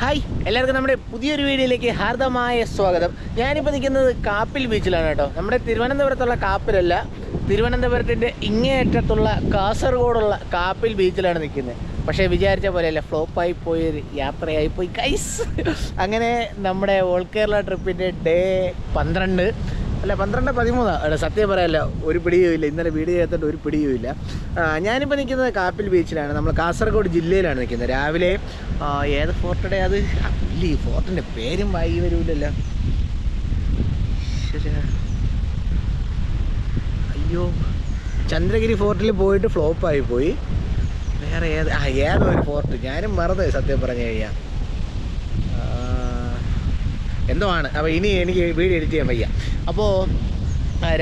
Hi എല്ലാവർക്കും നമ്മുടെ പുതിയൊരു വീഡിയോയിലേക്ക് ഹാർദമായ സ്വാഗതം. ഞാനിപ്പോൾ നിൽക്കുന്നത് കാപ്പിൽ ബീച്ചിലാണ് കേട്ടോ. നമ്മുടെ തിരുവനന്തപുരത്തുള്ള കാപ്പിലല്ല തിരുവനന്തപുരത്തിന്റെ ഇങ്ങേയറ്റത്തുള്ള കാസർഗോഡുള്ള കാപ്പിൽ ബീച്ചിലാണ് നിൽക്കുന്നത്. പക്ഷേ വിചാരിച്ച പോലെയല്ല ഫ്ലോപ്പായി പോയൊരു യാത്രയായി പോയി. കൈസ് അങ്ങനെ നമ്മുടെ ഓൾ കേരള ട്രിപ്പിന്റെ ഡേ പന്ത്രണ്ട്. അല്ല പന്ത്രണ്ട് പതിമൂന്നാണ് സത്യം പറയാല്ല ഒരു പിടിയും ഇല്ല ഇന്നലെ വീഡിയോ ചെയ്തിട്ട് ഒരു പിടിയും ഇല്ല ഞാനിപ്പോൾ നിൽക്കുന്നത് കാപ്പിൽ ബീച്ചിലാണ്. നമ്മൾ കാസർഗോഡ് ജില്ലയിലാണ് നിൽക്കുന്നത്. രാവിലെ ഏത് ഫോർട്ടിടെ അത്? ഇല്ല ഈ ഫോർട്ടിന്റെ പേരും വായി വരൂലല്ലോ. അയ്യോ ചന്ദ്രഗിരി ഫോർട്ടിൽ പോയിട്ട് ഫ്ലോപ്പായി പോയി. വേറെ ഏത് ആ ഏതോ ഒരു ഫോർട്ട്. ഞാനും മറന്നു സത്യം പറഞ്ഞു കഴിഞ്ഞാൽ എന്തോ ആണ്. അപ്പോൾ ഇനി എനിക്ക് വീഡിയോ എഡിറ്റ് ചെയ്യാൻ വയ്യ. അപ്പോൾ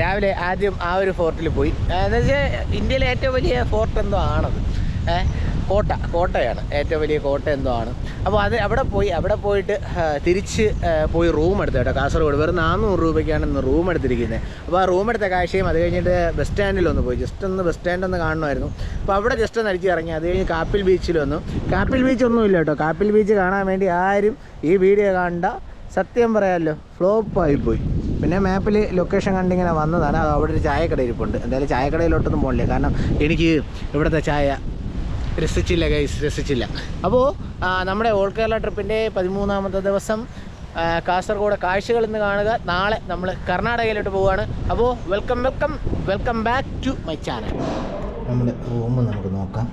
രാവിലെ ആദ്യം ആ ഒരു ഫോർട്ടിൽ പോയി. എന്ന് വെച്ചാൽ ഇന്ത്യയിലെ ഏറ്റവും വലിയ ഫോർട്ട് എന്തോ ആണത്. കോട്ട കോട്ടയാണ്. ഏറ്റവും വലിയ കോട്ട എന്തോ ആണ്. അപ്പോൾ അത് അവിടെ പോയി അവിടെ പോയിട്ട് തിരിച്ച് പോയി റൂം എടുത്തു കേട്ടോ കാസർഗോഡ്. വെറും നാനൂറ് രൂപയ്ക്കാണ് ഇന്ന് റൂം എടുത്തിരിക്കുന്നത് അപ്പോൾ ആ റൂം എടുത്ത കാഴ്ചയും അത് കഴിഞ്ഞിട്ട് ബസ് സ്റ്റാൻഡിൽ ഒന്ന് പോയി. ജസ്റ്റ് ഒന്ന് ബസ് സ്റ്റാൻഡ് ഒന്ന് കാണണമായിരുന്നു അപ്പോൾ അവിടെ ജസ്റ്റ് ഒന്ന് അടിച്ച് ഇറങ്ങി അത് കഴിഞ്ഞ് കാപ്പിൽ ബീച്ചിൽ വന്നു. കാപ്പിൽ ബീച്ച് ഒന്നുമില്ല കേട്ടോ. കാപ്പിൽ ബീച്ച് കാണാൻ വേണ്ടി ആരും ഈ വീഡിയോ കണ്ട സത്യം പറയാമല്ലോ ഫ്ലോപ്പായി പോയി. പിന്നെ മാപ്പിൽ ലൊക്കേഷൻ കണ്ടിങ്ങനെ വന്നതാണ്. അവിടെ ഒരു ചായക്കട ഇരിപ്പുണ്ട് എന്തായാലും ചായക്കടയിലോട്ടൊന്നും പോകില്ല കാരണം എനിക്ക് ഇവിടുത്തെ ചായ രസിച്ചില്ല ഗൈസ് രസിച്ചില്ല. അപ്പോൾ നമ്മുടെ ഓൾ കേരള ട്രിപ്പിന്റെ പതിമൂന്നാമത്തെ ദിവസം കാസർഗോഡ് കാഴ്ചകൾ ഇന്ന് കാണുക. നാളെ നമ്മൾ കർണാടകയിലോട്ട് പോവുകയാണ്. അപ്പോൾ welcome welcome welcome back to my channel നമ്മുടെ റൂം നമുക്ക് നോക്കാം.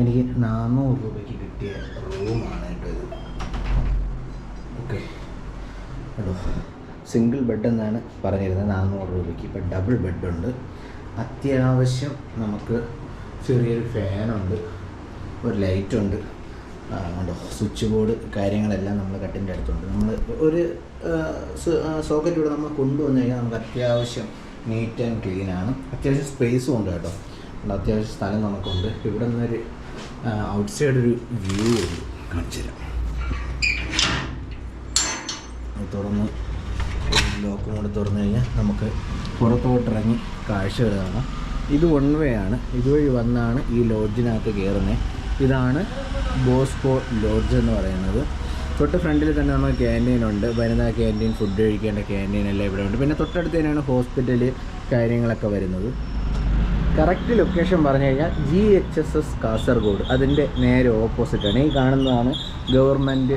എനിക്ക് നാനൂറ് രൂപയ്ക്ക് കിട്ടിയ റൂമാണ് കേട്ടോ ഇത് ഓക്കെ കേട്ടോ സിംഗിൾ ബെഡ് എന്നാണ് പറഞ്ഞിരുന്നത് നാനൂറ് രൂപയ്ക്ക്. ഇപ്പം ഡബിൾ ബെഡുണ്ട് അത്യാവശ്യം നമുക്ക് ചെറിയൊരു ഫാനുണ്ട് ഒരു ലൈറ്റുണ്ട് ഉണ്ടോ സ്വിച്ച് ബോർഡ് കാര്യങ്ങളെല്ലാം നമ്മൾ കട്ടിന്റെ അടുത്തുണ്ട്. നമ്മൾ ഒരു സോക്കറ്റ് ഇവിടെ നമ്മൾ കൊണ്ടുവന്നു കഴിഞ്ഞാൽ നമുക്ക് അത്യാവശ്യം നീറ്റ് ആൻഡ് ക്ലീൻ ആണ്. അത്യാവശ്യം സ്പേസും ഉണ്ട് കേട്ടോ. അത്യാവശ്യം സ്ഥലം നമുക്കുണ്ട്. ഇവിടെ നിന്നൊരു ഔട്ട്സൈഡ് ഒരു വ്യൂ ഉണ്ട് കാണിച്ചു തരാം തുറന്ന് ലോക്കും കൂടെ തുറന്നു കഴിഞ്ഞാൽ നമുക്ക് പുറത്തോട്ട് ഇറങ്ങി കാഴ്ചകൾ കാണാം ഇത് വൺ വേ ആണ്. ഇതുവഴി വന്നാണ് ഈ ലോഡ്ജിനകത്ത് കയറുന്നത് ഇതാണ് ബോസ്കോ ലോഡ്ജ് എന്ന് പറയുന്നത്. തൊട്ട് ഫ്രണ്ടിൽ തന്നെ നമ്മൾ ക്യാന്റീൻ ഉണ്ട്. വനിതാ ക്യാന്റീൻ ഫുഡ് കഴിക്കേണ്ട ക്യാന്റീൻ എല്ലാം ഇവിടെ ഉണ്ട്. പിന്നെ തൊട്ടടുത്ത് തന്നെയാണ് ഹോസ്പിറ്റൽ കാര്യങ്ങളൊക്കെ വരുന്നത്. കറക്റ്റ് ലൊക്കേഷൻ പറഞ്ഞു കഴിഞ്ഞാൽ G H S S Kasaragod. അതിന്റെ നേരെ ഓപ്പോസിറ്റാണ് ഈ കാണുന്നതാണ് ഗവൺമെന്റ്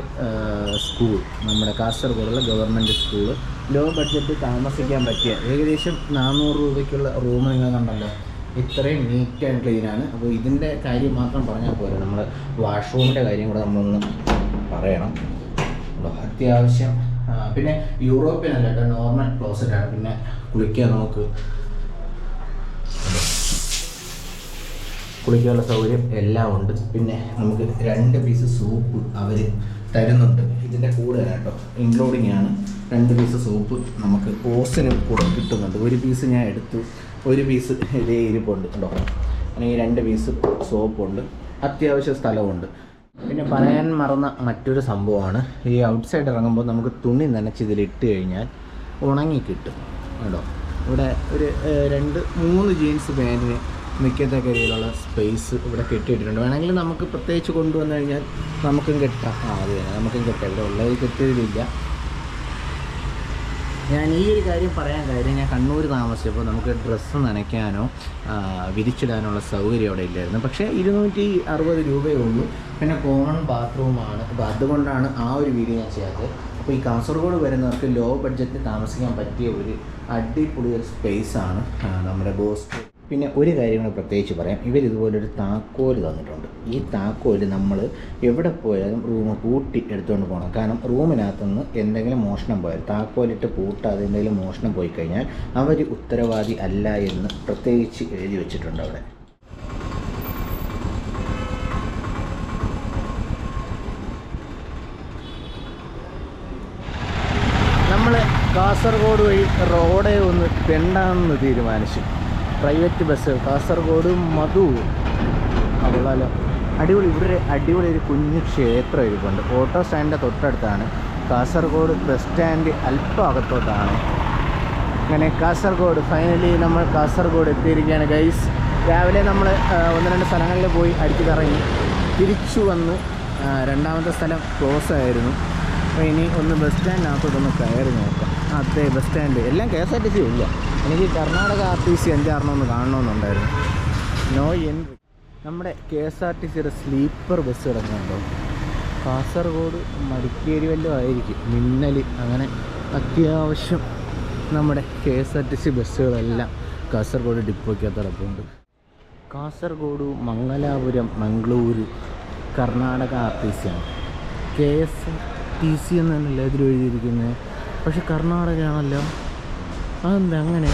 സ്കൂൾ നമ്മുടെ കാസർഗോഡുള്ള ഗവൺമെന്റ് സ്കൂൾ ലോ ബഡ്ജറ്റ് താമസിക്കാൻ പറ്റിയ ഏകദേശം നാനൂറ് രൂപയ്ക്കുള്ള റൂം നിങ്ങൾ കണ്ടല്ലോ. ഇത്രയും നീറ്റ് ആൻഡ് ക്ലീൻ ആണ്. അപ്പോൾ ഇതിന്റെ കാര്യം മാത്രം പറഞ്ഞാൽ പോരാ. നമ്മൾ വാഷ്റൂമിന്റെ കാര്യം കൂടെ നമ്മളൊന്ന് പറയണം? അത്യാവശ്യം പിന്നെ യൂറോപ്യൻ അല്ല കേട്ടോ നോർമൽ ക്ലോസറ്റാണ് പിന്നെ കുളിക്കാൻ നമുക്ക് കുളിക്കാനുള്ള സൗകര്യം എല്ലാം ഉണ്ട്. പിന്നെ നമുക്ക് രണ്ട് പീസ് സൂപ്പ് അവർ തരുന്നുണ്ട്. ഇതിന്റെ കൂടെ കേട്ടോ ഇൻക്ലൂഡിങ് ആണ് രണ്ട് പീസ് സോപ്പ് നമുക്ക് ഓസിന് കൂടെ കിട്ടുന്നുണ്ട്. ഒരു പീസ് ഞാൻ എടുത്തു ഒരു പീസ് ഇതേ ഇരിപ്പുണ്ട് കേട്ടോ. അല്ലെങ്കിൽ രണ്ട് പീസ് സോപ്പുണ്ട് അത്യാവശ്യ സ്ഥലമുണ്ട് പിന്നെ പറയാൻ മറന്ന മറ്റൊരു സംഭവമാണ് ഈ ഔട്ട് സൈഡ് ഇറങ്ങുമ്പോൾ നമുക്ക് തുണി നനച്ച് ഇതിലിട്ട് കഴിഞ്ഞാൽ ഉണങ്ങി കിട്ടും കേട്ടോ. ഇവിടെ ഒരു രണ്ട് മൂന്ന് ജീൻസ് പാന്റിന് നിൽക്കത്തക്ക രീതിയിലുള്ള സ്പേസ് ഇവിടെ കെട്ടിയിട്ടുണ്ട് വേണമെങ്കിൽ നമുക്ക് പ്രത്യേകിച്ച് കൊണ്ടുവന്നു കഴിഞ്ഞാൽ നമുക്കും കെട്ടാം. ആ അത് തന്നെ. നമുക്കും കെട്ടാം. ഇവിടെ ഉള്ളത് കെട്ടിയതിലില്ല. ഞാൻ ഈ ഒരു കാര്യം പറയാൻ കാര്യം ഞാൻ കണ്ണൂർ താമസിച്ചപ്പോൾ നമുക്ക് ഡ്രസ്സ് നനയ്ക്കാനോ വിരിച്ചിടാനുള്ള സൗകര്യം അവിടെ ഇല്ലായിരുന്നു. പക്ഷേ ഇരുന്നൂറ്റി അറുപത് രൂപയേ ഉള്ളൂ. പിന്നെ കോമൺ ബാത്റൂമാണ് അപ്പോൾ അതുകൊണ്ടാണ് ആ ഒരു വീഡിയോ ഞാൻ ചെയ്യാത്തത്. അപ്പോൾ ഈ കാസർഗോഡ് വരുന്നവർക്ക് ലോ ബഡ്ജറ്റിൽ താമസിക്കാൻ പറ്റിയ ഒരു അടിപൊളി ഒരു സ്പേസാണ് നമ്മുടെ ബോസ് പിന്നെ ഒരു കാര്യം കൂടെ പ്രത്യേകിച്ച് പറയാം. ഇവർ ഇതുപോലൊരു താക്കോൽ തന്നിട്ടുണ്ട്. ഈ താക്കോൽ നമ്മൾ എവിടെ പോയാലും റൂം പൂട്ടി എടുത്തുകൊണ്ട് പോകണം കാരണം റൂമിനകത്തുനിന്ന് എന്തെങ്കിലും മോഷണം പോയാൽ താക്കോലിട്ട് പൂട്ടാതെ എന്തെങ്കിലും മോഷണം പോയി കഴിഞ്ഞാൽ അവർ ഉത്തരവാദി അല്ല എന്ന് പ്രത്യേകിച്ച് എഴുതി വെച്ചിട്ടുണ്ട് അവിടെ. നമ്മൾ കാസർഗോഡ് വഴി റോഡേ ഒന്ന് തെണ്ടാമെന്ന് തീരുമാനിച്ചു. Private bus Kasaragod Madhu. കൊള്ളാലോ അടിപൊളി ഇവിടെ അടിപൊളി ഒരു കുഞ്ഞു ക്ഷേത്രം ഇരിപ്പുണ്ട്. ഓട്ടോ സ്റ്റാൻഡിന്റെ തൊട്ടടുത്താണ്. കാസർഗോഡ് ബസ് സ്റ്റാൻഡ് അല്പം അകത്തോട്ടാണ്. അങ്ങനെ കാസർഗോഡ് ഫൈനലി നമ്മൾ കാസർഗോഡ് എത്തിയിരിക്കുകയാണ്. ഗൈസ് രാവിലെ നമ്മൾ ഒന്ന് രണ്ട് സ്ഥലങ്ങളിൽ പോയി അടിച്ചു കറങ്ങി. തിരിച്ചു വന്ന് രണ്ടാമത്തെ സ്ഥലം ക്ലോസ് ആയിരുന്നു. അപ്പോൾ ഇനി ഒന്ന് ബസ് സ്റ്റാൻഡിനകത്തോട്ടൊന്ന് കയറി നോക്കാം. അതെ ബസ് സ്റ്റാൻഡ്. എല്ലാം K S R T C ഇല്ല എനിക്ക് കർണാടക ആർ ടി സി എന്താണെന്നൊന്ന് കാണണമെന്നുണ്ടായിരുന്നു. നോ എൻട്രി നമ്മുടെ കെ എസ് ആർ ടി സിയുടെ സ്ലീപ്പർ ബസ് കിടക്കുന്നുണ്ടോ? കാസർഗോഡ് മടിക്കേരി വല്ലതും ആയിരിക്കും. മിന്നൽ അങ്ങനെ അത്യാവശ്യം നമ്മുടെ K S R T C ബസ്സുകളെല്ലാം Kasaragod ഡിപ്പോയ്ക്കകത്ത് കിടപ്പുണ്ട് Kasaragod Mangalapuram Mangaluru Karnataka R T C ആണ് K S R T C എന്നല്ല ഇതിൽ എഴുതിയിരിക്കുന്നത്. പക്ഷെ കർണാടകയാണല്ലോ അതെന്താ അങ്ങനെ?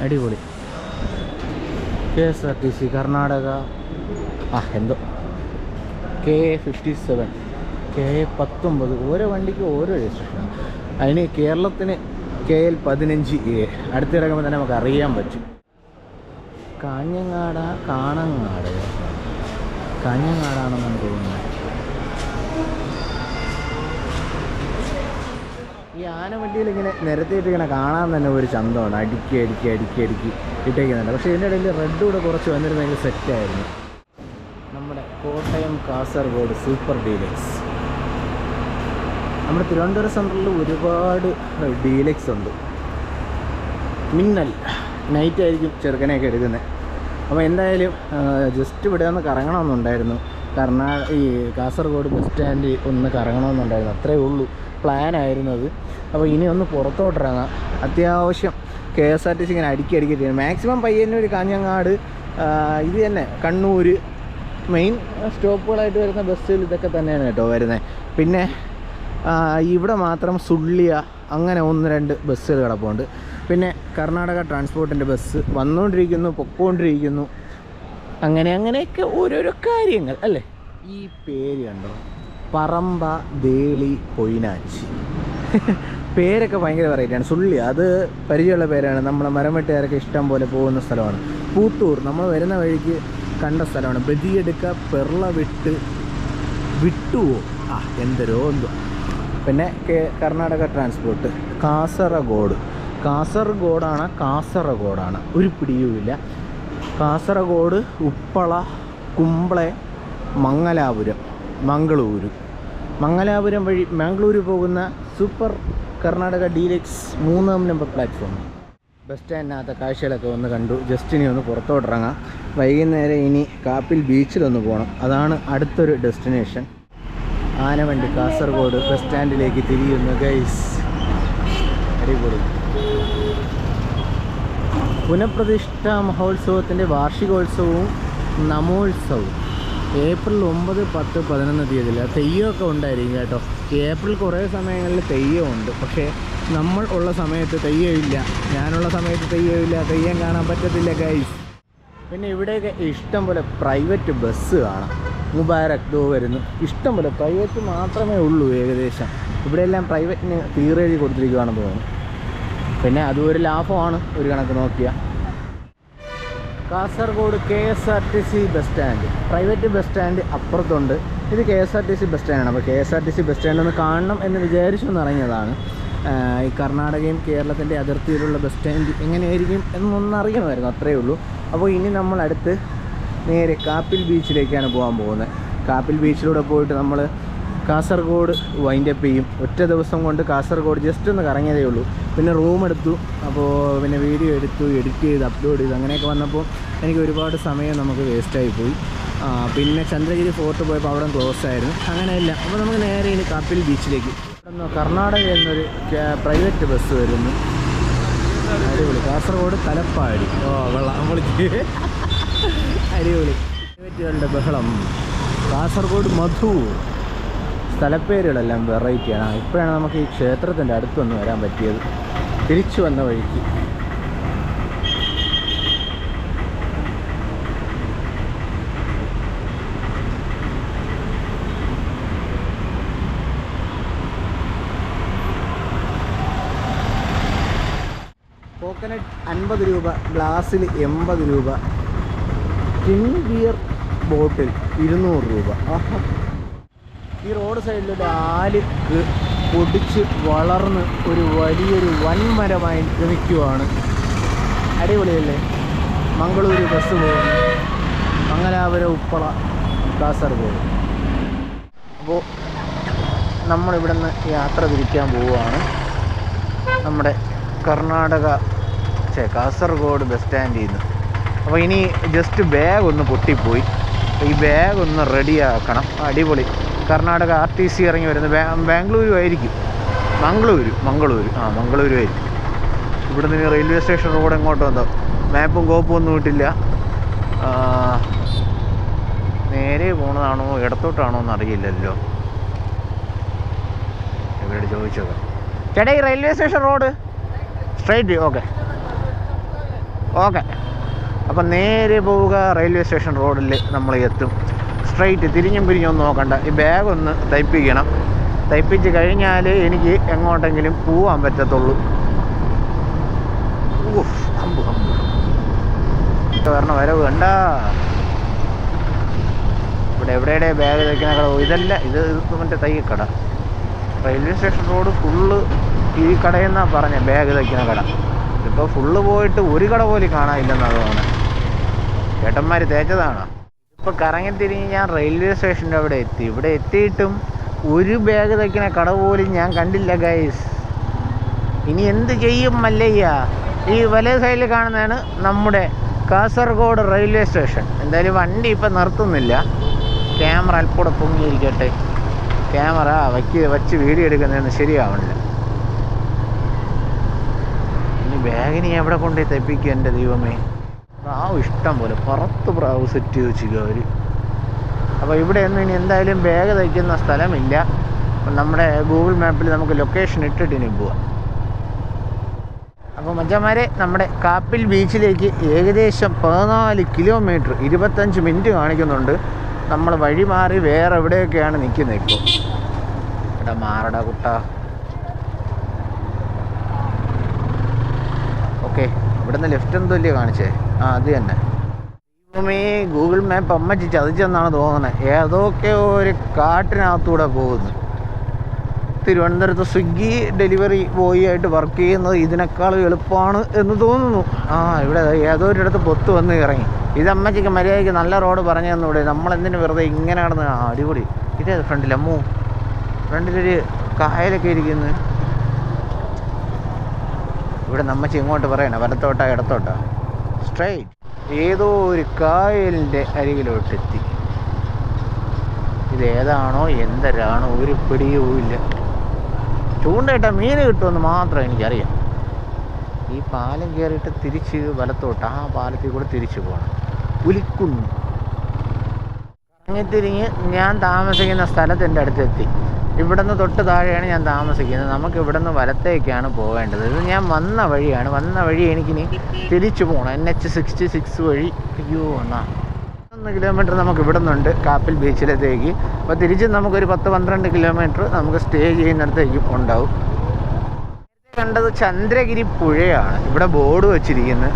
അടിപൊളി. K S R T C Karnataka. ആ എന്തോ. K A fifty seven K A പത്തൊമ്പത് ഓരോ വണ്ടിക്ക് ഓരോ രജിസ്ട്രേഷൻ അതിന് കേരളത്തിന് കെ എൽ പതിനഞ്ച് എ. അടുത്തിറങ്ങുമ്പോൾ തന്നെ നമുക്ക് അറിയാൻ പറ്റും. കാഞ്ഞങ്ങാട കാണങ്ങാട്. കാഞ്ഞങ്ങാടാണെന്നാണ് തോന്നുന്നത്. ഈ ആനവണ്ടിയിൽ ഇങ്ങനെ നിരത്തിയിട്ട് ഇങ്ങനെ കാണാൻ തന്നെ ഒരു ചന്തമാണ്. അടുക്കി അടുക്കി അടുക്കി അടുക്കി ഇട്ടേക്കുന്നുണ്ട് പക്ഷേ ഇതിന്റെ ഇടയിൽ റെഡ് കൂടെ കുറച്ച് വന്നിരുന്നെങ്കിൽ സെറ്റായിരുന്നു നമ്മുടെ കോട്ടയം കാസർഗോഡ് സൂപ്പർ ഡീലക്സ് നമ്മുടെ തിരുവനന്തപുരം സെൻട്രലിൽ ഒരുപാട് ഡീലക്സ് ഉണ്ട്. മിന്നൽ. നൈറ്റ് ആയിരിക്കും ചെറുക്കനെയൊക്കെ എടുക്കുന്നത്. അപ്പോൾ എന്തായാലും ജസ്റ്റ് ഇവിടെ ഒന്ന് കറങ്ങണമെന്നുണ്ടായിരുന്നു. കർണാ ഈ കാസർഗോഡ് ബസ് സ്റ്റാൻഡിൽ ഒന്ന് കറങ്ങണമെന്നുണ്ടായിരുന്നു. അത്രേ ഉള്ളൂ. പ്ലാനായിരുന്നു അത് അപ്പോൾ ഇനി ഒന്ന് പുറത്തോട്ടിറങ്ങാം. അത്യാവശ്യം K S R T C ഇങ്ങനെ അടുക്കി അടുക്കി മാക്സിമം പയ്യന്നൂർ കാഞ്ഞങ്ങാട് ഇത് തന്നെ കണ്ണൂർ മെയിൻ സ്റ്റോപ്പുകളായിട്ട് വരുന്ന ബസ്സുകൾ ഇതൊക്കെ തന്നെയാണ് കേട്ടോ വരുന്നത് പിന്നെ ഇവിടെ മാത്രം സുള്ളിയ അങ്ങനെ ഒന്ന് രണ്ട് ബസ്സുകൾ കിടപ്പുണ്ട്. പിന്നെ കർണാടക ട്രാൻസ്പോർട്ടിന്റെ ബസ് വന്നുകൊണ്ടിരിക്കുന്നു പൊക്കോണ്ടിരിക്കുന്നു. അങ്ങനെ അങ്ങനെയൊക്കെ ഓരോരോ കാര്യങ്ങൾ അല്ലേ? ഈ പേര് കണ്ടോ? പറമ്പ ദേളി പൊയിനാച്ചി. പേരൊക്കെ ഭയങ്കര വെറൈറ്റിയാണ് സുള്ളി അത് പരിചയമുള്ള പേരാണ്. നമ്മളെ മരംവെട്ടുകാരൊക്കെ ഇഷ്ടം പോലെ പോകുന്ന സ്ഥലമാണ്. പൂത്തൂർ നമ്മൾ വരുന്ന വഴിക്ക് കണ്ട സ്ഥലമാണ്. ബദിയെടുക്ക പെർള വിട്ട് വിട്ടുവോ? ആ എന്തരോ എന്തോ പിന്നെ കർണാടക ട്രാൻസ്പോർട്ട് കാസർഗോഡ്. കാസർഗോഡാണ് കാസർഗോഡാണ്. ഒരു പിടിയുമില്ല. കാസർഗോഡ് ഉപ്പള കുമ്പളെ മംഗലാപുരം. മംഗളൂരു. മംഗലാപുരം വഴി മംഗളൂരു പോകുന്ന സൂപ്പർ കർണാടക ഡീലക്സ് മൂന്നാം നമ്പർ പ്ലാറ്റ്ഫോം. ബസ് സ്റ്റാൻഡിനകത്തെ കാഴ്ചകളൊക്കെ ഒന്ന് കണ്ടു. ജസ്റ്റ് ഇനി ഒന്ന് പുറത്തോട്ടിറങ്ങാം വൈകുന്നേരം ഇനി കാപ്പിൽ ബീച്ചിലൊന്ന് പോകണം അതാണ് അടുത്തൊരു ഡെസ്റ്റിനേഷൻ. ആനവണ്ടി കാസർഗോഡ് ബസ് സ്റ്റാൻഡിലേക്ക് തിരിയുന്നു ഗൈസ് അടിപൊളി. പുനഃപ്രതിഷ്ഠ മഹോത്സവത്തിന്റെ വാർഷികോത്സവവും നമോത്സവവും. ഏപ്രിൽ ഒമ്പത് പത്ത് പതിനൊന്ന് തീയതിയിൽ തെയ്യമൊക്കെ ഉണ്ടായിരിക്കും കേട്ടോ. ഏപ്രിൽ കുറേ സമയങ്ങളിൽ തെയ്യമുണ്ട് പക്ഷേ നമ്മൾ ഉള്ള സമയത്ത് തെയ്യമില്ല ഞാനുള്ള സമയത്ത് തെയ്യമില്ല തെയ്യം കാണാൻ പറ്റത്തില്ല ഗൈസ് പിന്നെ ഇവിടെയൊക്കെ ഇഷ്ടം പോലെ പ്രൈവറ്റ് ബസ് കാണാം. മുബാരക് ദോ വരുന്നു. ഇഷ്ടം പോലെ പ്രൈവറ്റ് മാത്രമേ ഉള്ളൂ ഏകദേശം. ഇവിടെയെല്ലാം പ്രൈവറ്റിന് തീറെഴുതി കൊടുത്തിരിക്കുകയാണെന്ന് തോന്നുന്നു. പിന്നെ അതും ഒരു ലാഭമാണ്. ഒരു കണക്ക് നോക്കിയാൽ Kasaragod K S R T C bus stand. Private bus stand അപ്പുറത്തുണ്ട്. ഇത് K S R T C bus സ്റ്റാൻഡാണ് അപ്പോൾ K S R T C bus stand ഒന്ന് കാണണം എന്ന് വിചാരിച്ചു ഒന്ന് ഇറങ്ങിയതാണ് ഈ കർണാടകയും കേരളത്തിന്റെ അതിർത്തിയിലുള്ള ബസ് സ്റ്റാൻഡ് എങ്ങനെയായിരിക്കും എന്നൊന്നും അറിയണമായിരുന്നു. അത്രയേ ഉള്ളൂ. അപ്പോൾ ഇനി നമ്മൾ അടുത്ത് നേരെ കാപ്പിൽ ബീച്ചിലേക്കാണ് പോകാൻ പോകുന്നത്. കാപ്പിൽ ബീച്ചിലൂടെ പോയിട്ട് നമ്മൾ കാസർഗോഡ് വൈൻഡപ്പ് ചെയ്യും. ഒറ്റ ദിവസം കൊണ്ട് കാസർഗോഡ് ജസ്റ്റ് ഒന്ന് കറങ്ങിയതേ ഉള്ളൂ. പിന്നെ റൂം എടുത്തു. അപ്പോൾ പിന്നെ വീഡിയോ എടുത്തു എഡിറ്റ് ചെയ്ത് അപ്ലോഡ് ചെയ്തു അങ്ങനെയൊക്കെ വന്നപ്പോൾ എനിക്ക് ഒരുപാട് സമയം നമുക്ക് വേസ്റ്റായി പോയി. പിന്നെ ചന്ദ്രഗിരി ഫോർട്ട് പോയപ്പോൾ അവിടെ ക്ലോസ് ആയിരുന്നു. അങ്ങനെയല്ല അപ്പോൾ നമുക്ക് നേരെ ഇനി കപ്പിൽ ബീച്ചിലേക്ക് കർണാടക കർണാടകയിൽ നിന്നൊരു പ്രൈവറ്റ് ബസ് വരുന്നു. അടിപൊളി. കാസർഗോഡ് തലപ്പാടി. ഓ വെള്ളം വിളിച്ച് അടിപൊളി. പ്രൈവറ്റുകളുടെ ബഹളം. കാസർഗോഡ് മധു. സ്ഥലപ്പേരുകളെല്ലാം വെറൈറ്റിയാണ് ഇപ്പോഴാണ് നമുക്ക് ഈ ക്ഷേത്രത്തിന്റെ അടുത്തൊന്ന് വരാൻ പറ്റിയത്. തിരിച്ചു വന്ന വഴിക്ക്. കോക്കനട്ട് അൻപത് രൂപ ഗ്ലാസ്സിൽ എൺപത് രൂപ ടിൻ ബിയർ ബോട്ടിൽ ഇരുന്നൂറ് രൂപ. ഈ റോഡ് സൈഡിലൊരു ആൽ പൊടിച്ച് വളർന്ന് ഒരു വലിയൊരു വൻമരമായി ഗമിക്കുവാണ് അടിപൊളിയല്ലേ? മംഗളൂരു ബസ് പോകുന്നു മംഗലാപുരം ഉപ്പള കാസർഗോഡ്. അപ്പോൾ നമ്മളിവിടെ നിന്ന് യാത്ര തിരിക്കാൻ പോവുകയാണ്. നമ്മുടെ കർണാടക ചേ കാസർഗോഡ് ബസ് സ്റ്റാൻഡിൽ നിന്ന് അപ്പോൾ ഇനി ജസ്റ്റ് ബാഗ് ഒന്ന് പൊട്ടിപ്പോയി. ഈ ബാഗ് ഒന്ന് റെഡിയാക്കണം അടിപൊളി. കർണാടക ആർ ടി സി ഇറങ്ങി വരുന്നത് ബാംഗ്ലൂരു ആയിരിക്കും. മംഗളൂരു മംഗളൂരു. ആ മംഗളൂരു ആയിരിക്കും. ഇവിടെ നിന്ന് റെയിൽവേ സ്റ്റേഷൻ റോഡ് എങ്ങോട്ടോ എന്തോ മാപ്പും കോപ്പും ഒന്നും ഇട്ടില്ല. നേരെ പോണതാണോ ഇടത്തോട്ടാണോ എന്ന് അറിയില്ലല്ലോ ഇവരോട് ചോദിച്ചത്? ചേട്ടാ ഈ railway station road? Straight okay okay അപ്പം നേരെ പോവുക റെയിൽവേ സ്റ്റേഷൻ റോഡിൽ നമ്മൾ എത്തും സ്ട്രൈറ്റ് തിരിഞ്ഞും പിരിഞ്ഞും നോക്കണ്ട. ഈ ബാഗ് ഒന്ന് തയ്പ്പിക്കണം തയ്പ്പിച്ച് കഴിഞ്ഞാൽ എനിക്ക് എങ്ങോട്ടെങ്കിലും പോവാൻ പറ്റത്തുള്ളൂ. ഹമ്പ് വരണ വരവ് കണ്ട? ഇവിടെ എവിടെയുടെ ബാഗ് തയ്ക്കുന്ന കട? ഇതല്ല. ഇത് മറ്റേ തയ്യക്കട റെയിൽവേ സ്റ്റേഷൻ റോഡ് ഫുള്ള് ഈ കടയെന്നാണ് പറഞ്ഞ ബാഗ് തയ്ക്കുന്ന കട. ഇതിപ്പോൾ ഫുള്ള് പോയിട്ട് ഒരു കട പോലും കാണാനില്ലെന്നാണ് തോന്നുന്നത് ചേട്ടന്മാർ തേച്ചതാണ്? ഇപ്പോൾ കറങ്ങി തിരിഞ്ഞ് ഞാൻ റെയിൽവേ സ്റ്റേഷന്റെ അവിടെ എത്തി. ഇവിടെ എത്തിയിട്ടും ഒരു ബാഗ് തയ്ക്കുന്ന കട പോലും ഞാൻ കണ്ടില്ല ഗൈസ് ഇനി എന്ത് ചെയ്യും മല്ലയ്യ? ഈ വലേ സൈഡിൽ കാണുന്നതാണ് നമ്മുടെ കാസർഗോഡ് റെയിൽവേ സ്റ്റേഷൻ എന്തായാലും വണ്ടി ഇപ്പം നിർത്തുന്നില്ല. ക്യാമറ അല്പൂടെ പൊങ്ങിയിരിക്കട്ടെ. ക്യാമറ വയ്ക്ക് വച്ച് വീഡിയോ എടുക്കുന്നതെന്ന് ശരിയാവണില്ല. ഇനി ബാഗിന് എവിടെ കൊണ്ടുപോയി തെപ്പിക്കും എന്റെ ദൈവമേ? പ്രാവ് ഇഷ്ടം പോലെ. പുറത്ത് പ്രാവ് സെറ്റ് ചെയ്ത് വെച്ചിരിക്കുക അവർ അപ്പോൾ ഇവിടെ ഒന്നും ഇനി എന്തായാലും ബാഗ് തയ്ക്കുന്ന സ്ഥലമില്ല. നമ്മുടെ ഗൂഗിൾ മാപ്പിൽ നമുക്ക് ലൊക്കേഷൻ ഇട്ടിട്ട് ഇനി പോവാം. അപ്പോൾ മച്ചന്മാരെ നമ്മുടെ കാപ്പിൽ ബീച്ചിലേക്ക് ഏകദേശം പതിനാല് കിലോമീറ്റർ ഇരുപത്തഞ്ച് മിനിറ്റ് കാണിക്കുന്നുണ്ട്. നമ്മൾ വഴി മാറി വേറെ എവിടെയൊക്കെയാണ് നിൽക്കുന്നത് ഇപ്പോൾ മാറടാ കുട്ട. ഓക്കെ ഇവിടുന്ന് ലെഫ്റ്റ് എന്തോ ഇല്ലേ കാണിച്ചേ? ആ അത് തന്നെ. ദൈവമേ ഗൂഗിൾ മാപ്പ് അമ്മച്ചി ചതിച്ചെന്നാണ് തോന്നുന്നത് ഏതൊക്കെ ഒരു കാട്ടിനകത്തൂടെ പോകുന്നു. തിരുവനന്തപുരത്ത് സ്വിഗ്ഗി ഡെലിവറി ബോയി ആയിട്ട് വർക്ക് ചെയ്യുന്നത് ഇതിനേക്കാൾ എളുപ്പമാണ് എന്ന് തോന്നുന്നു. ആ ഇവിടെ ഏതോ ഒരിടത്ത് പൊത്ത് വന്ന് ഇറങ്ങി. ഇത് അമ്മച്ചിക്ക് മര്യാദയ്ക്ക് നല്ല റോഡ് പറഞ്ഞു തന്നൂടെ നമ്മളെന്തിനു വെറുതെ ഇങ്ങനെ നടന്ന് അടിപൊളി. ഇതേ ഫ്രണ്ടിൽ അമ്മു? ഫ്രണ്ടിലൊരു കായലൊക്കെ ഇരിക്കുന്നു. ഇവിടെ നമ്മച്ചി ഇങ്ങോട്ട് പറയണ വലത്തോട്ടാ ഇടത്തോട്ടാ. സ്ട്രൈറ്റ് ഏതോ ഒരു കായലിന്റെ അരികിലോട്ടെത്തി. ഇത് ഏതാണോ എന്തരാണോ ഒരു പിടിയും ഇല്ല. ചൂണ്ടയിട്ട മീൻ കിട്ടുമെന്ന് മാത്രം എനിക്കറിയാം. ഈ പാലം കയറിയിട്ട് തിരിച്ച് വലത്തോട്ട് ആ പാലത്തിൽ കൂടെ തിരിച്ചു പോകണം പുലിക്കുന്ന്. തിരിഞ്ഞ് ഞാൻ താമസിക്കുന്ന സ്ഥലത്തിന്റെ അടുത്തെത്തി. ഇവിടുന്ന് തൊട്ട് താഴെയാണ് ഞാൻ താമസിക്കുന്നത്. നമുക്ക് ഇവിടുന്ന് വലത്തേക്കാണ് പോകേണ്ടത് ഇത് ഞാൻ വന്ന വഴിയാണ്. വന്ന വഴി എനിക്കിനി തിരിച്ചു പോകണം എൻ എച്ച് സിക്സ്റ്റി സിക്സ് വഴി. അയ്യോ എന്നാ. ഒന്ന് കിലോമീറ്റർ നമുക്ക് ഇവിടെ നിന്നുണ്ട് കാപ്പിൽ ബീച്ചിലത്തേക്ക്. അപ്പോൾ തിരിച്ച് നമുക്കൊരു പത്ത് പന്ത്രണ്ട് കിലോമീറ്റർ നമുക്ക് സ്റ്റേ ചെയ്യുന്നിടത്തേക്ക് ഉണ്ടാവും. കണ്ടത് ചന്ദ്രഗിരി പുഴയാണ്. ഇവിടെ ബോർഡ് വെച്ചിരിക്കുന്നത്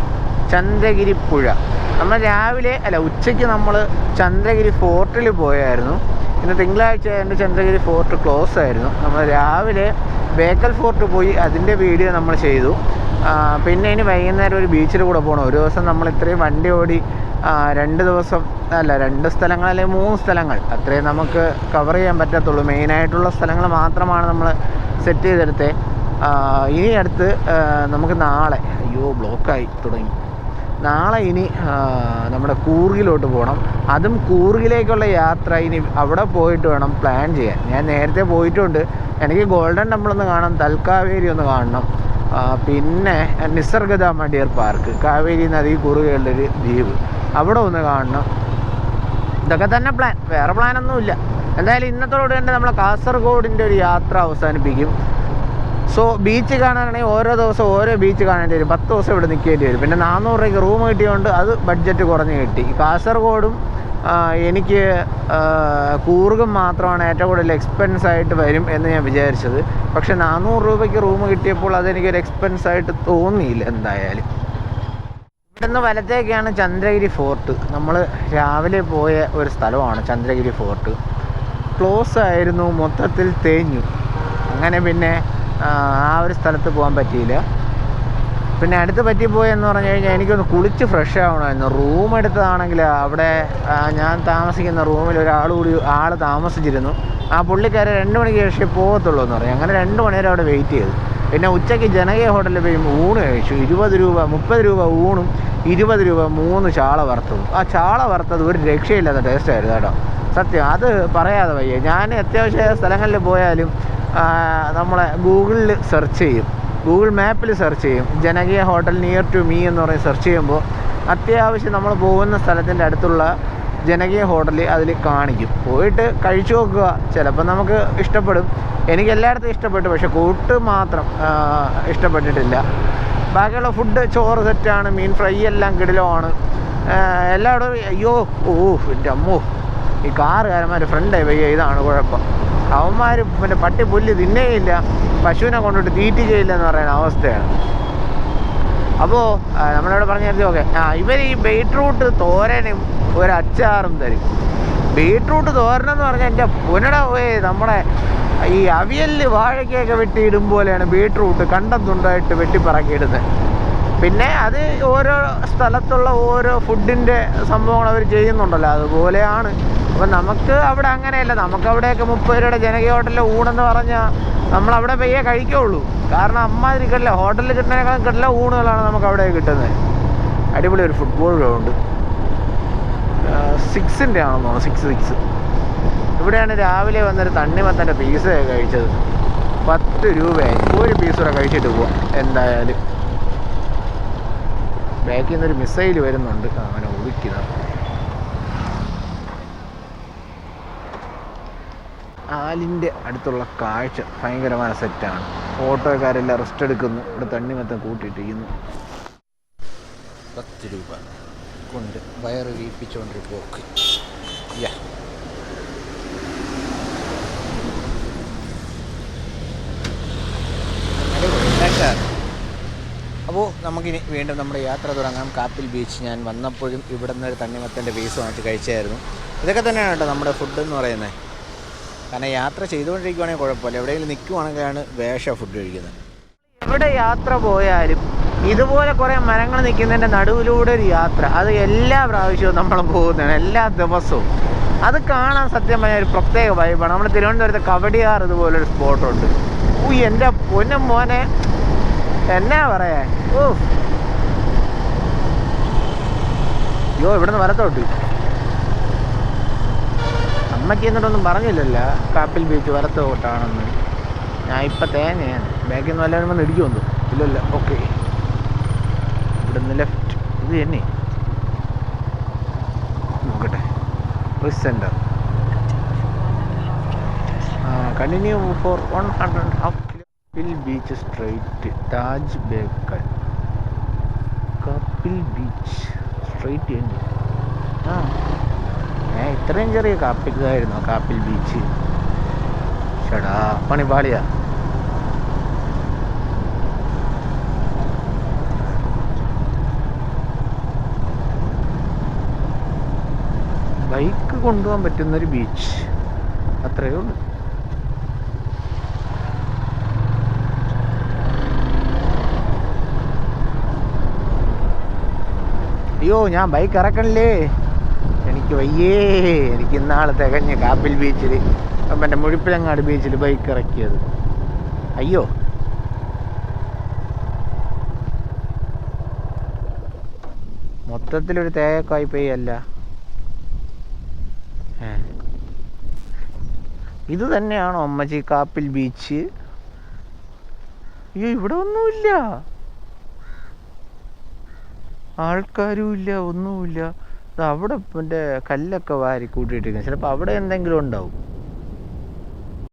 ചന്ദ്രഗിരി പുഴ. നമ്മൾ രാവിലെ അല്ല ഉച്ചയ്ക്ക് നമ്മൾ ചന്ദ്രഗിരി ഫോർട്ടിൽ പോയായിരുന്നു. ഇന്ന് തിങ്കളാഴ്ച ആയതുകൊണ്ട് ചന്ദ്രഗിരി ഫോർട്ട് ക്ലോസ് ആയിരുന്നു. നമ്മൾ രാവിലെ ബേക്കൽ ഫോർട്ട് പോയി അതിന്റെ വീഡിയോ നമ്മൾ ചെയ്തു. പിന്നെ ഇനി വൈകുന്നേരം ഒരു ബീച്ചിൽ കൂടെ പോകണം ഒരു ദിവസം നമ്മൾ ഇത്രയും വണ്ടി ഓടി രണ്ട് ദിവസം അല്ല രണ്ട് സ്ഥലങ്ങൾ അല്ലെങ്കിൽ മൂന്ന് സ്ഥലങ്ങൾ. അത്രയും നമുക്ക് കവർ ചെയ്യാൻ പറ്റത്തുള്ളൂ. മെയിനായിട്ടുള്ള സ്ഥലങ്ങൾ മാത്രമാണ് നമ്മൾ സെറ്റ് ചെയ്തെടുത്തത് ഇനി അടുത്ത് നമുക്ക് നാളെ അയ്യോ ബ്ലോക്കായി തുടങ്ങി. നാളെ ഇനി നമ്മുടെ കൂർഗിലോട്ട് പോകണം അതും കൂർഗിലേക്കുള്ള യാത്ര ഇനി അവിടെ പോയിട്ട് വേണം പ്ലാൻ ചെയ്യാൻ. ഞാൻ നേരത്തെ പോയിട്ടുണ്ട്. എനിക്ക് ഗോൾഡൻ ടെമ്പിൾ ഒന്ന് കാണണം തൽക്കാവേരി ഒന്ന് കാണണം. പിന്നെ നിസർഗധാമ ഡിയർ പാർക്ക് കാവേരി നദി കുറുകയുള്ളൊരു ദ്വീപ്. അവിടെ ഒന്ന് കാണണം. ഇതൊക്കെ തന്നെ പ്ലാൻ വേറെ പ്ലാനൊന്നുമില്ല എന്തായാലും ഇന്നത്തോട് തന്നെ നമ്മൾ കാസർഗോഡിന്റെ ഒരു യാത്ര അവസാനിപ്പിക്കും. സോ ബീച്ച് കാണാനാണെങ്കിൽ ഓരോ ദിവസം ഓരോ ബീച്ച് കാണേണ്ടി വരും. പത്ത് ദിവസം ഇവിടെ നിൽക്കേണ്ടി വരും. പിന്നെ നാനൂറ് രൂപയ്ക്ക് റൂം കിട്ടിയതുകൊണ്ട് അത് ബഡ്ജറ്റ് കുറഞ്ഞ് കിട്ടി. കാസർഗോഡും എനിക്ക് കൂർഗം മാത്രമാണ് ഏറ്റവും കൂടുതൽ എക്സ്പെൻസ് ആയിട്ട് വരും എന്ന് ഞാൻ വിചാരിച്ചത്. പക്ഷേ നാനൂറ് രൂപയ്ക്ക് റൂം കിട്ടിയപ്പോൾ അതെനിക്കൊരു എക്സ്പെൻസ് ആയിട്ട് തോന്നിയില്ല എന്തായാലും. ഇവിടുന്ന് വലത്തേക്കാണ് ചന്ദ്രഗിരി ഫോർട്ട്. നമ്മൾ രാവിലെ പോയ ഒരു സ്ഥലമാണ് ചന്ദ്രഗിരി ഫോർട്ട്. ക്ലോസ് ആയിരുന്നു മൊത്തത്തിൽ തേഞ്ഞു. അങ്ങനെ പിന്നെ ആ, ഒരു സ്ഥലത്ത് പോകാൻ പറ്റിയില്ല. പിന്നെ അടുത്ത് പറ്റിപ്പോയെന്ന് പറഞ്ഞു കഴിഞ്ഞാൽ എനിക്കൊന്ന് കുളിച്ച് ഫ്രഷ് ആവണമായിരുന്നു. റൂം എടുത്തതാണെങ്കിൽ അവിടെ ഞാൻ താമസിക്കുന്ന റൂമിൽ ഒരാൾ കൂടി ആൾ താമസിച്ചിരുന്നു. ആ പുള്ളിക്കാരെ രണ്ട് മണിക്ക് ശേഷം പോകത്തുള്ളൂ എന്ന് പറഞ്ഞു. അങ്ങനെ രണ്ട് മണിവരെ അവിടെ വെയിറ്റ് ചെയ്തു. പിന്നെ ഉച്ചയ്ക്ക് ജനകീയ ഹോട്ടലിൽ പോയി ഊണ് കഴിച്ചു. ഇരുപത് രൂപ മുപ്പത് രൂപ ഊണും ഇരുപത് രൂപ മൂന്ന് ചാള വറുത്തതും. ആ ചാള വറുത്തത് ഒരു രക്ഷയില്ലാത്ത ടേസ്റ്റായിരുന്നു കേട്ടോ. സത്യം അത് പറയാതെ വയ്യ. ഞാൻ അത്യാവശ്യ സ്ഥലങ്ങളിൽ പോയാലും നമ്മളെ ഗൂഗിളിൽ സെർച്ച് ചെയ്യും. ഗൂഗിൾ മാപ്പിൽ സെർച്ച് ചെയ്യും. ജനകീയ ഹോട്ടൽ നിയർ ടു മീ എന്ന് പറഞ്ഞ് സെർച്ച് ചെയ്യുമ്പോൾ അത്യാവശ്യം നമ്മൾ പോകുന്ന സ്ഥലത്തിന്റെ അടുത്തുള്ള ജനകീയ ഹോട്ടൽ അതിൽ കാണിക്കും. പോയിട്ട് കഴിച്ചു നോക്കുക. ചിലപ്പോൾ നമുക്ക് ഇഷ്ടപ്പെടും. എനിക്ക് എല്ലായിടത്തും ഇഷ്ടപ്പെട്ടു. പക്ഷേ കൂട്ട് മാത്രം ഇഷ്ടപ്പെട്ടിട്ടില്ല. ബാക്കിയുള്ള ഫുഡ് ചോറ് സെറ്റാണ്. മീൻ ഫ്രൈ എല്ലാം കിടിലമാണ്. എല്ലായിടവും അയ്യോ ഓ എന്റെ അമ്മോ. ഈ കാറുകാരന്മാർ ഫ്രണ്ടായി വയ്യ ഇതാണ് കുഴപ്പം. അവന്മാർ പിന്നെ പട്ടി പുല്ല് തിന്നേയില്ല. പശുവിനെ കൊണ്ടിട്ട് ചെയ്യില്ല എന്ന് പറയുന്ന അവസ്ഥയാണ്. അപ്പോൾ നമ്മളിവിടെ പറഞ്ഞു ഓക്കെ. ആ ഇവർ ഈ ബീട്രൂട്ട് തോരനും ഒരു അച്ചാറും തരും. ബീട്രൂട്ട് തോരനെന്ന് പറഞ്ഞാൽ എന്റെ പുനട പോയി നമ്മുടെ ഈ അവിയലിൽ വാഴയ്ക്കൊക്കെ വെട്ടിയിടും പോലെയാണ് ബീട്രൂട്ട് കണ്ടം തുണ്ടായിട്ട് വെട്ടിപ്പറക്കിയിടുന്നത് പിന്നെ അത് ഓരോ സ്ഥലത്തുള്ള ഓരോ ഫുഡിന്റെ സംഭവങ്ങൾ അവർ ചെയ്യുന്നുണ്ടല്ലോ. അതുപോലെയാണ്. അപ്പം നമുക്ക് അവിടെ അങ്ങനെയല്ല. നമുക്ക് അവിടെയൊക്കെ മുപ്പത് രൂപയുടെ ജനകീയ ഹോട്ടലിലെ ഊണെന്ന് പറഞ്ഞാൽ നമ്മൾ അവിടെ പയ്യെ കഴിക്കുള്ളൂ. കാരണം അമ്മാതിരി കിട്ടില്ല. ഹോട്ടലിൽ കിട്ടുന്നതിനേക്കാളും കിട്ടില്ല ഊണുകളാണ് നമുക്ക് അവിടെ കിട്ടുന്നത്. അടിപൊളി ഒരു ഫുട്ബോൾ ഗ്രൗണ്ട് സിക്സിന്റെ ആണെന്ന് സിക്സ് സിക്സ് ഇവിടെയാണ് രാവിലെ വന്നൊരു തണ്ണിമത്തന്റെ പീസ് കഴിച്ചത്. പത്ത് രൂപയായി. ഒരു പീസ് കൂടെ കഴിച്ചിട്ട് പോവാം. എന്തായാലും. ബാക്കിൽ നിന്നൊരു മിസൈൽ വരുന്നുണ്ട് അവനെ ഒതുക്കിയതാണ് ആലിന്റെ അടുത്തുള്ള കാഴ്ച ഭയങ്കരമായ സെറ്റാണ് ഓട്ടോക്കാരെല്ലാം റെസ്റ്റ് എടുക്കുന്നു. ഇവിടെ തണ്ണിമത്തം കൂട്ടിയിട്ടിരിക്കുന്നു. പത്ത് രൂപ കൊണ്ട് വയറ് വീപ്പിച്ചുകൊണ്ടൊരു പോക്ക് യാ. അപ്പോൾ നമുക്കിനി വീണ്ടും നമ്മുടെ യാത്ര തുടങ്ങാം. കാപ്പിൽ ബീച്ച് ഞാൻ വന്നപ്പോഴും ഇവിടെ നിന്ന് ഒരു തണ്ണിമത്തന്റെ പീസ് വാങ്ങിച്ച് കഴിച്ചായിരുന്നു. ഇതൊക്കെ തന്നെയാണ് കേട്ടോ നമ്മുടെ ഫുഡ് എന്ന് പറയുന്നത്. കാരണം യാത്ര ചെയ്തുകൊണ്ടിരിക്കുവാണെങ്കിൽ കുഴപ്പമില്ല. എവിടെയെങ്കിലും നിൽക്കുവാണെങ്കിലാണ് വേഷ ഫുഡ് കഴിക്കുന്നത്. എവിടെ യാത്ര പോയാലും ഇതുപോലെ കുറേ മരങ്ങൾ നിൽക്കുന്നതിന്റെ നടുവിലൂടെ ഒരു യാത്ര. അത് എല്ലാ പ്രാവശ്യവും നമ്മൾ പോകുന്നതാണ്. എല്ലാ ദിവസവും. അത് കാണാൻ സത്യം പറഞ്ഞാൽ ഒരു പ്രത്യേക വൈബാണ് നമ്മുടെ തിരുവനന്തപുരത്ത് കവടിയാർ ഇതുപോലൊരു സ്പോട്ടുണ്ട് ഓ എന്റെ പൊന്നും മോനെ. എന്നാ പറയാ? ഓ അയ്യോ ഇവിടുന്ന് വലത്തോട്ട്. അമ്മയ്ക്ക് എന്നിട്ടൊന്നും പറഞ്ഞില്ലല്ലോ കാപ്പിൽ ബീച്ച് വലത്തോട്ടാണെന്ന്. ഞാൻ ഇപ്പം തേങ്ങയാണ്. ബാക്കിൽ നിന്ന് വല്ലവരും വന്ന് ഇടിക്കുമെന്നു ഇല്ലല്ല. ഓക്കെ. ഇവിടുന്ന് ലെഫ്റ്റ്. ഇത് തന്നെ. നോക്കട്ടെ. റിസ് centre continue for one hundred half Kappil beach straight Taj Bekal. Kappil beach straight തന്നെ ആ. ഏ ഇത്രയും ചെറിയ കാപ്പിക്കായിരുന്നു കാപ്പിൽ ബീച്ച്? ചേടാ പണിപാളിയാ ബൈക്ക് കൊണ്ടുപോകാൻ പറ്റുന്നൊരു ബീച്ച്. അത്രയേ ഉള്ളൂ. അയ്യോ ഞാൻ ബൈക്ക് ഇറക്കണില്ലേ? എനിക്ക് വയ്യേ. എനിക്ക് ഇന്നാൾ തികഞ്ഞ് കാപ്പിൽ ബീച്ചിൽ എന്റെ മുഴിപ്പിലങ്ങാട് ബീച്ചിൽ ബൈക്ക് ഇറക്കിയത്. അയ്യോ. മൊത്തത്തിലൊരു തേക്കായി പെയ്യല്ല. ഇത് തന്നെയാണോ അമ്മച്ചി കാപ്പിൽ ബീച്ച് അയ്യോ ഇവിടെ ഒന്നുമില്ല. ആൾക്കാരും ഇല്ല ഒന്നുമില്ല. അവിടെ മറ്റേ കല്ലൊക്കെ വാരി കൂട്ടിയിട്ടിരിക്കുന്നു. ചിലപ്പോൾ അവിടെ എന്തെങ്കിലും ഉണ്ടാവും.